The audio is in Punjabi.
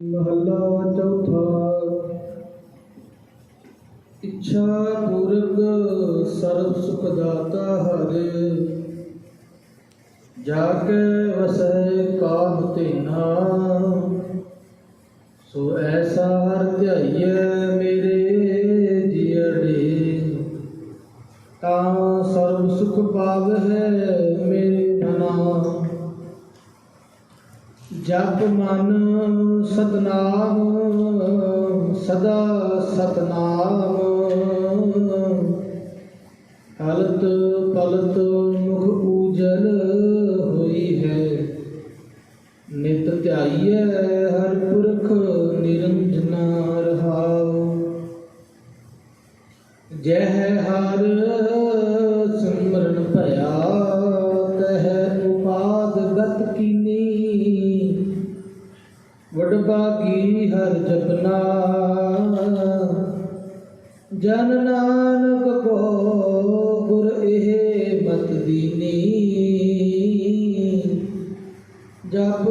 ਮਹੱਲਾ ਚੌਥਾ। ਇੱਛਾ ਪੂਰਕ ਸਰਬ ਸੁਖ ਦਾਤਾ ਹਰਿ। ਜਾ ਕੇ ਵਸੈ ਕਾਮ ਤੇਨਾ ਸੋ ਐਸਾ ਹਰ ਧਿਆਈਐ ਮੇਰੇ ਜੀੜੇ ਤਾਂ ਸਰਬ ਸੁਖ ਪਾਵਹਿ ਜਪ ਮਨ ਸਤਨਾਮ, ਸਦਾ ਸਤਨਾਮ। ਹਲਤ ਪਲਤ ਮੁਖ ਉਜਲ ਹੋਈ ਹੈ। ਨਿਤ ਧਿਆਈਐ ਹਰ ਪੁਰਖ ਨਿਰੰਜਨਾ ਰਹਾਉ। ਜੈ ਹਰ ਸਿਮਰਨ ਵਡਭਾਗੀ ਹਰ ਜਪਨਾ? ਜਨ ਨਾਨਕ ਕੋ ਗੁਰ ਇਹ ਮਤ ਦੀਨੀ। ਜਪ